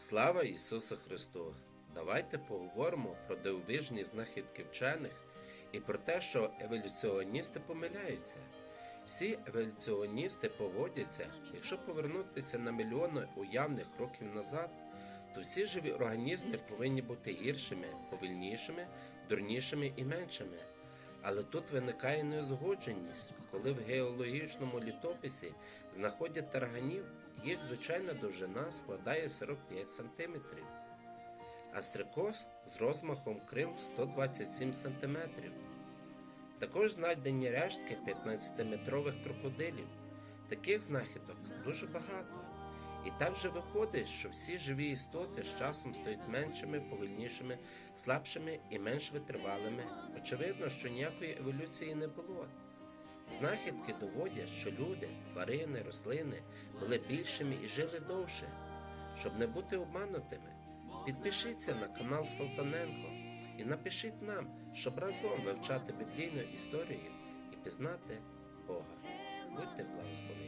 Слава Ісусу Христу! Давайте поговоримо про дивовижні знахідки вчених і про те, що еволюціоністи помиляються. Всі еволюціоністи погодяться, якщо повернутися на мільйони уявних років назад, то всі живі організми повинні бути гіршими, повільнішими, дурнішими і меншими. Але тут виникає неузгодженість, коли в геологічному літописі знаходять тарганів, їх звичайна довжина складає 45 см, а стрикоз з розмахом крил 127 см. Також знайдені рештки 15-метрових крокодилів. Таких знахідок дуже багато. І так же виходить, що всі живі істоти з часом стають меншими, повільнішими, слабшими і менш витривалими. Очевидно, що ніякої еволюції не було. Знахідки доводять, що люди, тварини, рослини були більшими і жили довше. Щоб не бути обманутими, підпишіться на канал Салтаненко і напишіть нам, щоб разом вивчати біблійну історію і пізнати Бога. Будьте благословені!